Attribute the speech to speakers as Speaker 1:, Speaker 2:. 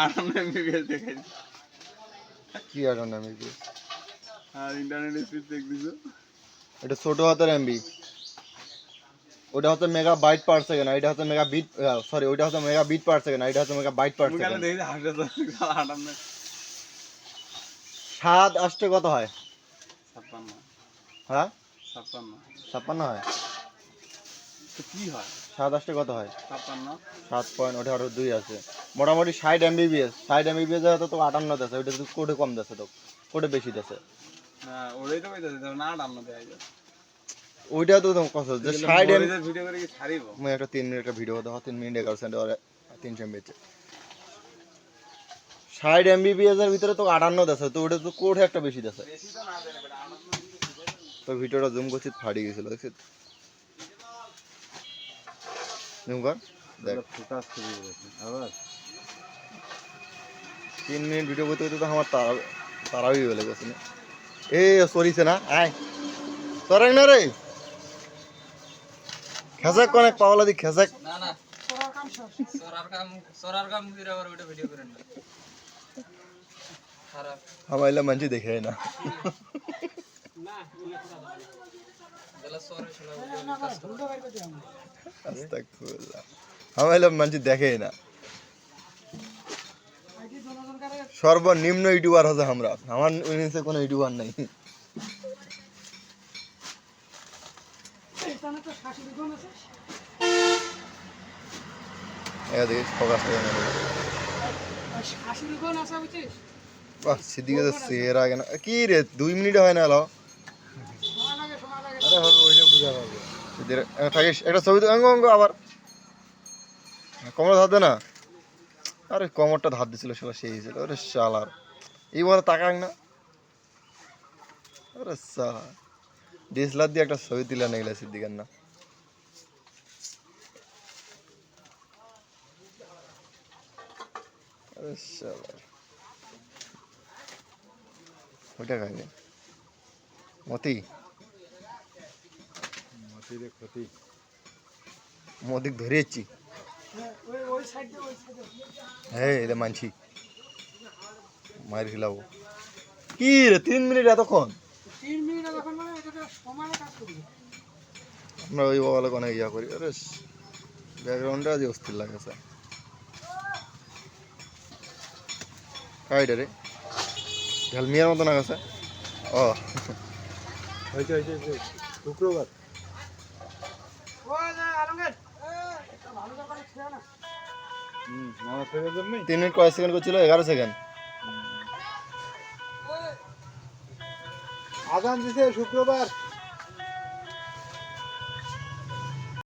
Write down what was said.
Speaker 1: আটান্ন এমবিপিএস দেখাই
Speaker 2: কি আটান্ন এমবি
Speaker 1: আর ইন্টারনেট স্পিড দিছো
Speaker 2: এটা ছোট হাতের এমবি ওটা হচ্ছে মেগা বাইট পার সেকেন্ড এটা হচ্ছে মেগা বিট সরি ওটা হচ্ছে মেগা বিট পার সেকেন্ড এটা হচ্ছে মেগা বাইট পার সেকেন্ড সাত আসতে কত হয়?
Speaker 1: ছাপ্পান্ন।
Speaker 2: হ্যাঁ?
Speaker 1: ছাপ্পান্ন।
Speaker 2: হয়?
Speaker 1: কি হয়?
Speaker 2: সাত আসতে কত হয়? সাত পয়েন্ট ওটা আরও দুই আছে। মোটামুটি ষাট এমবিবিএস ষাট এমবিবিএস হয়তো তো আটান্ন আছে ওইটা তো কোটে কম দিচ্ছে তো কোটে বেশি দিচ্ছে
Speaker 1: না ওটাই তো না আটান্ন দেখাই
Speaker 2: ওইটা তো তোমার কথা যে ষাট এম
Speaker 1: ভিডিও করে কি ছাড়িব?
Speaker 2: আমি একটা তিন মিনিটের ভিডিও তিন মিনিট এগারো ওরা তিনশো ষাট এমবিবিএস এর ভিতরে তো আটান্ন দিচ্ছে তো ওটা তো কোটে একটা বেশি
Speaker 1: বেশি তো
Speaker 2: ভিডিওটা জুম করছি ফাড়ি গেছিল দেখছিস? জুম কর দেখ।
Speaker 1: ফোকাস করে আবার?
Speaker 2: তিন মিনিট ভিডিও করতে করতে তো আমার তারা তারাই হয়ে গেছে এ সরিছে না আয়। সরেক না রে। খেসাক কনেক পাওয়ালা দি খেসাক
Speaker 3: না না। সরার কাম সরার কাম করে আবার ওটা ভিডিও করেন না। খারাপ।
Speaker 2: আমাইলা মানছি দেখে না। আস্তাগফিরুল্লাহ। আমাইলা মানছি দেখে না। সর্বনিম্ন ইউটিউবার হচ্ছে আমরা। আমার নিচে কোনো ইউটিউবার নাই। কি রে দুই মিনিট হয় না থাকিস একটা ছবি তো অঙ্গ অঙ্গ আবার। ধার দে না? আরে কমরটা ধার দিছিল সেটা সেই ছিল আরে শালার। এই বলে তাকাক না। আরে শালা। ডিএসএলআর দিয়ে একটা ছবি তুলে না গেলে সিদ্দিকার না আরে শালার ওইটা খাইনি মতি?
Speaker 1: মাটিরে ক্ষতি।
Speaker 2: ধরেছি। হ্যাঁ এটা মানছি। মার খেলাবো। কি রে তিন মিনিট এতক্ষণ? আমরা ওই বলে অনেক ইয়া করি। আরে ব্যাকগ্রাউন্ডটা আজ অস্থির লাগেছে কাইটা রে ঝালমিয়ার মতো না গেছে ও।
Speaker 1: শুক্রবার।
Speaker 2: তিন মিনিট কয় সেকেন্ড করছিল এগারো সেকেন্ড।
Speaker 1: আগাম দিছে শুক্রবার।